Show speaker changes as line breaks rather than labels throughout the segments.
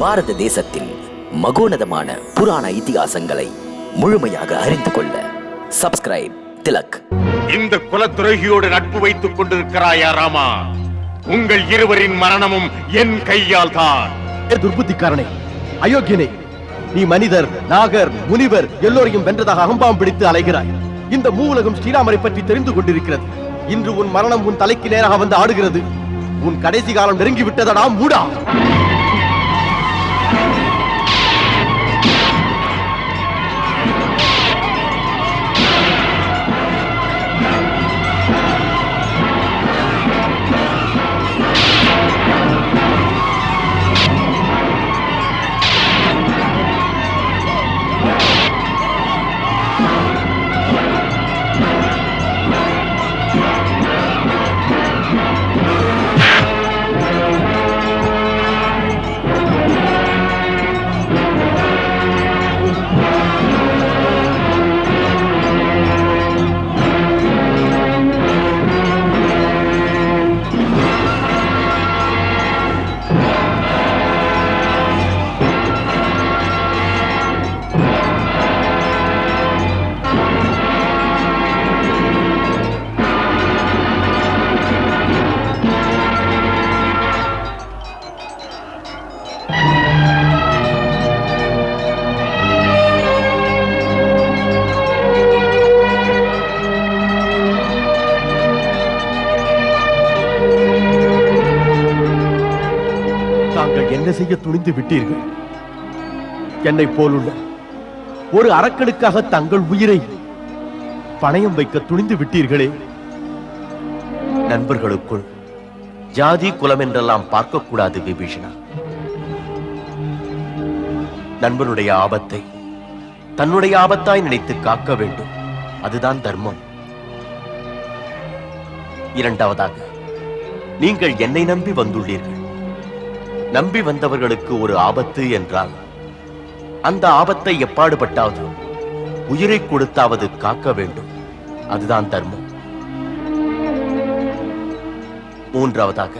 பாரத தேசத்தின் மகோனதமான புராண இதிகாசங்களை முழுமையாக அறிந்து கொள்ள சப்ஸ்கிரைப் திலக்.
இந்த குலத்துறகியோடு நட்பு வைத்துக் கொண்டிருக்கிறாயா ராமா? உங்கள் இருவரின் மரணமும் என் கையால் தான்.
துர்புத்திக்காரனே அயோக்கியனே நீ மனிதர் நாகர் முனிவர் எல்லோரையும் வென்றதாக அகம்பாம் பிடித்து அலைகிறாய். இந்த மூவுலகம் ஸ்ரீராமரை பற்றி தெரிந்து கொண்டிருக்கிறது. இன்று உன் மரணம் உன் தலைக்கு நேராக வந்து ஆடுகிறது. உன் கடைசி காலம் நெருங்கி விட்டதடா மூடா. தாங்கள் என்ன செய்ய துணிந்து விட்டீர்கள்? என்னை போலுள்ள ஒரு அரக்கனுக்காக தங்கள் உயிரை பணயம் வைக்க துணிந்து விட்டீர்களே? நண்பர்களுக்குள் ஜாதி குலம் என்றெல்லாம் பார்க்கக்கூடாது விபீஷணா. நண்பனுடைய ஆபத்தை தன்னுடைய ஆபத்தாய் நினைத்து காக்க வேண்டும். அதுதான் தர்மம். இரண்டாவதாக நீங்கள் என்னை நம்பி வந்துள்ளீர்கள். நம்பி வந்தவர்களுக்கு ஒரு ஆபத்து என்றால் அந்த ஆபத்தை எப்பாடுபட்டாவது உயிரை கொடுத்தாவது காக்க வேண்டும். அதுதான் தர்மம். மூன்றாவதாக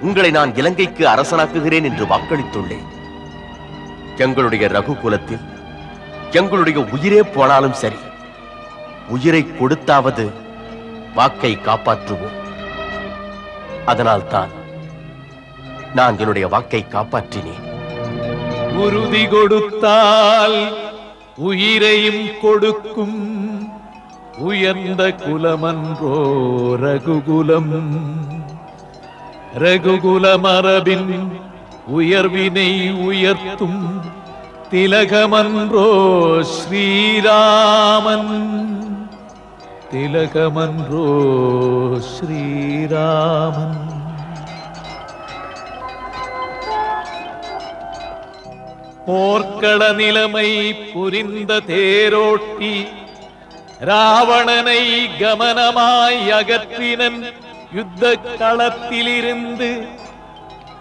உங்களை நான் இலங்கைக்கு அரசனாக்குகிறேன் என்று வாக்களித்துள்ளேன். எங்களுடைய ரகுகுலத்தில் எங்களுடைய உயிரே போனாலும் சரி உயிரை கொடுத்தாவது வாக்கை காப்பாற்றுவோம். அதனால்தான் நான் என்னுடைய வாக்கை காப்பாற்றினேன்.
உறுதி கொடுத்தால் உயிரையும் கொடுக்கும் உயர்ந்த குலமன்றோ ரகுகுலம். ரகுகுல மரபின் உயர்வினை உயர்த்தும் திலகமன்றோ ஸ்ரீராமன். திலகமன்றோ ஸ்ரீராமன். போர்க்கள நிலைமை புரிந்த தேரோட்டி ராவணனை கமனமாய் அகற்றினன். யுத்த களத்திலிருந்து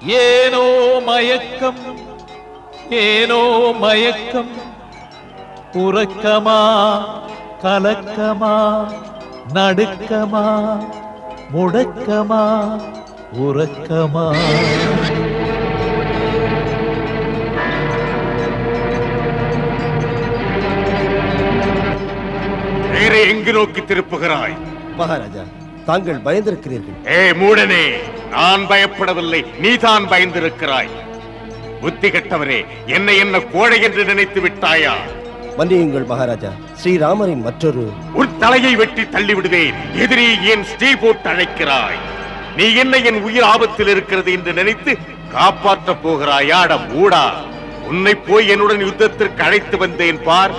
ஏனோ மயக்கம் ஏனோ மயக்கம் உறக்கமா கலக்கமா நடுக்கமா முடக்கமா உறக்கமா?
வேற எங்கு நோக்கி திருப்புகிறாய்?
மகாராஜா தாங்கள் பயந்திருக்கிறீர்கள்.
ஏ மூடனே நான் பயப்படவில்லை. நீதான் பயந்திருக்கிறாய். புத்தி கெட்டவரே என்னை என்ன கோழை என்று நினைத்து விட்டாயா?
மன்னியுங்கள் மகாராஜா ஸ்ரீராமரின் மற்றொரு
உன் தலையை வெட்டி தள்ளி விடுவேன் எதிரி ஏன் ஸ்ரீ போட்டு அழைக்கிறாய்? நீ என்ன என் உயிர் ஆபத்தில் இருக்கிறது என்று நினைத்து காப்பாற்றப் போகிறாயாட மூடா உன்னை போய் என்னுடன் யுத்தத்திற்கு அழைத்து வந்தேன் பார்.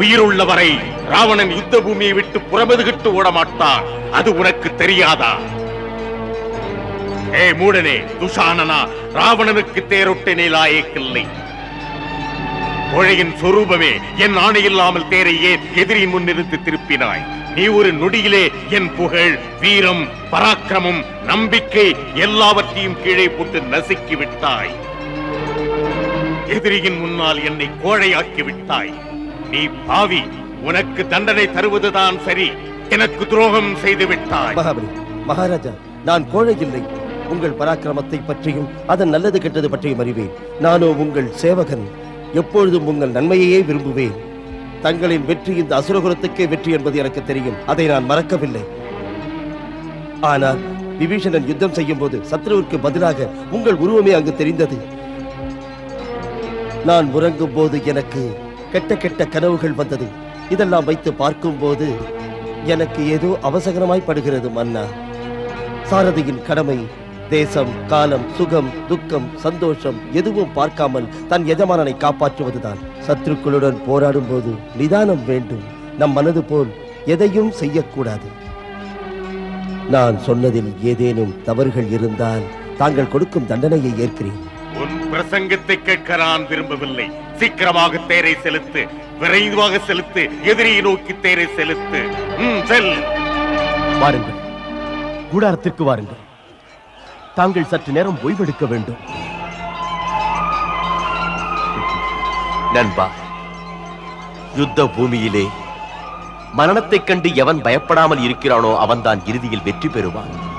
உயிருள்ளவரை ராவணன் யுத்த பூமியை விட்டு புறமதுகிட்டு ஓடமாட்டான். அது உனக்கு தெரியாதா? ஏ மூடனே துஷானனா ராவணனுக்கு தேரொட்டினை லாயக்கில்லை கோழையின் சொரூபமே என் ஆணை இல்லாமல் தேரையே ஏன் எதிரின் முன்னிறுத்து திருப்பினாய்? நீ ஒரு நொடியிலே என் புகழ் வீரம் பராக்கிரமம் நம்பிக்கை எல்லாவற்றையும் கீழே போட்டு நசுக்கி விட்டாய். எதிரியின் முன்னால் என்னை கோழையாக்கி விட்டாய். நீ பாவி உனக்கு தண்டனை தருவதுதான் சரி. எனக்கு துரோகம் செய்து விட்டாய்
மகாபலி மகாராஜா நான் கோழை இல்லை உங்கள் பராக்கிரமத்தை பற்றியும் அதன் நல்லது கெட்டது பற்றியும் அறிவேன். நானோ உங்கள் சேவகன். எப்பொழுதும் உங்கள் நன்மையையே விரும்புவேன். தங்களின் வெற்றி இந்த அசுரகுலத்துக்கே வெற்றி என்பது எனக்கு தெரியும். அதை நான் மறக்கவில்லை. ஆனால் விபீஷணன் யுத்தம் செய்யும் போது சத்ருவிற்கு பதிலாக உங்கள் உருவமே அங்கு தெரிந்தது. நான் உறங்கும் போது எனக்கு கெட்ட கெட்ட கனவுகள் வந்தது. இதெல்லாம் வைத்து பார்க்கும்போது எனக்கு ஏதோ அவசகரமாய் படுகிறது மன்னா. சாரதியின் கடமை தேசம் காலம் சுகம் துக்கம் சந்தோஷம் எதுவும் பார்க்காமல் தன் எஜமானனை காப்பாற்றுவதுதான். சத்துருக்களுடன் போராடும் போது நிதானம் வேண்டும். நம் மனது போல் எதையும் செய்யக்கூடாது. நான் சொன்னதில் ஏதேனும் தவறுகள் இருந்தால் தாங்கள் கொடுக்கும் தண்டனையை ஏற்கிறேன்.
உன் பிரசங்கத்தை கேட்க நான் விரும்பவில்லை. சீக்கிரமாக தேரை செலுத்து விரைவாக செலுத்து எதிரியை நோக்கி தேரை செலுத்து. ம், செல்.
வாருங்கள். கூடாரத்திற்கு வாருங்கள். தாங்கள் சற்று நேரம் ஓய்வெடுக்க வேண்டும்.
நண்பா யுத்த பூமியிலே மரணத்தைக் கண்டு எவன் பயப்படாமல் இருக்கிறானோ அவன்தான் இறுதியில் வெற்றி பெறுவான்.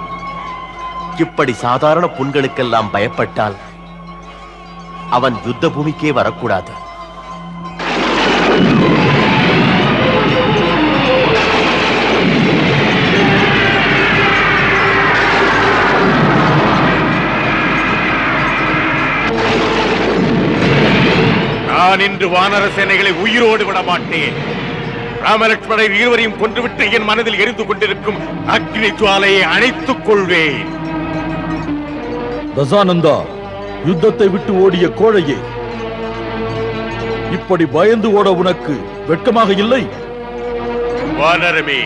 இப்படி சாதாரண புண்களுக்கெல்லாம் பயப்பட்டால் அவன் யுத்த பூமிக்கே வரக்கூடாது.
நான் இன்று வானர சேனைகளை உயிரோடு விட மாட்டேன் ராமலட்சுமணர் இருவரையும் கொன்றுவிட்டு என் மனதில் எரிந்து கொண்டிருக்கும் அக்னி ஜுவாலையை அணைத்துக் கொள்வேன்.
தசானந்தா யுத்தத்தை விட்டு ஓடிய கோழையே இப்படி பயந்து ஓட உனக்கு வெட்கமாக இல்லை?
வானரமே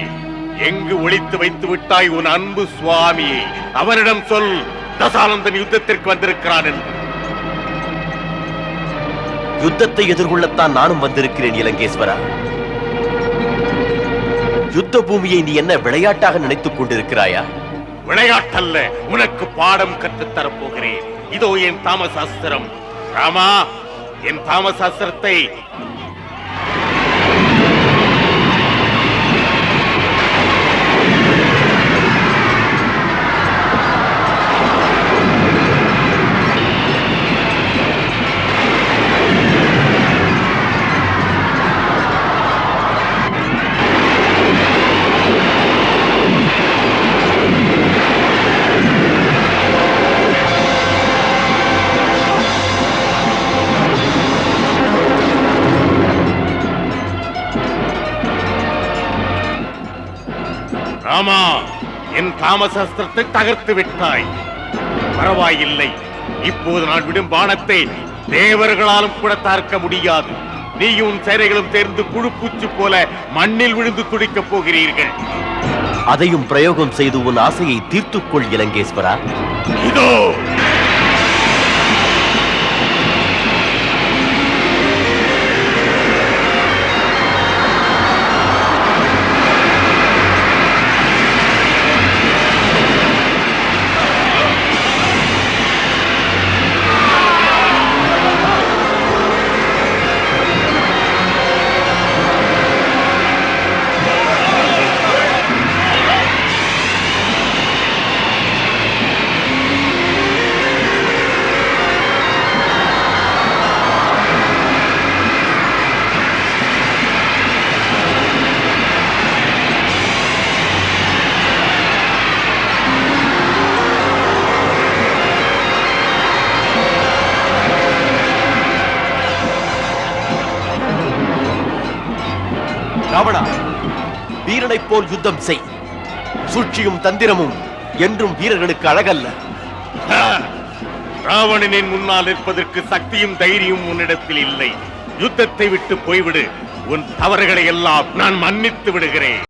எங்கு ஒளித்து வைத்து விட்டாய் உன் அன்பு சுவாமியை அவனிடம் சொல் தசானந்தன் யுத்தத்திற்கு வந்திருக்கிறான் என்று.
யுத்தத்தை எதிர்கொள்ளத்தான் நானும் வந்திருக்கிறேன் இலங்கேஸ்வரா யுத்த பூமியை நீ என்ன விளையாட்டாக நினைத்துக் கொண்டிருக்கிறாயா?
விளையாட்டல்ல உனக்கு பாடம் கற்றுத் தரப்போகிறேன் இதோ என் தாமசாஸ்திரம். ராமா என் தாமசாஸ்திரத்தை ராமா என் தாமசாஸ்திரத்தை தகர்த்து விட்டாய். பரவாயில்லை. இப்போது நான் விடும் பானத்தை தேவர்களாலும் கூட தார்க்க முடியாது. நீயும் உன் சேனைகளும் சேர்ந்து புழுப்பூச்சி போல மண்ணில் விழுந்து துடிக்கப் போகிறீர்கள்.
அதையும் பிரயோகம் செய்து உன் ஆசையை தீர்த்துக்கொள் இலங்கேஸ்வரா
இதோ!
வீரனைப் போல் யுத்தம் செய். சூழ்ச்சியும் தந்திரமும் என்றும் வீரர்களுக்கு அழகல்ல.
ராவணனின் முன்னால் நிற்பதற்கு சக்தியும் தைரியம் உன்னிடத்தில் இல்லை. யுத்தத்தை விட்டு போய்விடு. உன் தவறுகளை எல்லாம் நான் மன்னித்து விடுகிறேன்.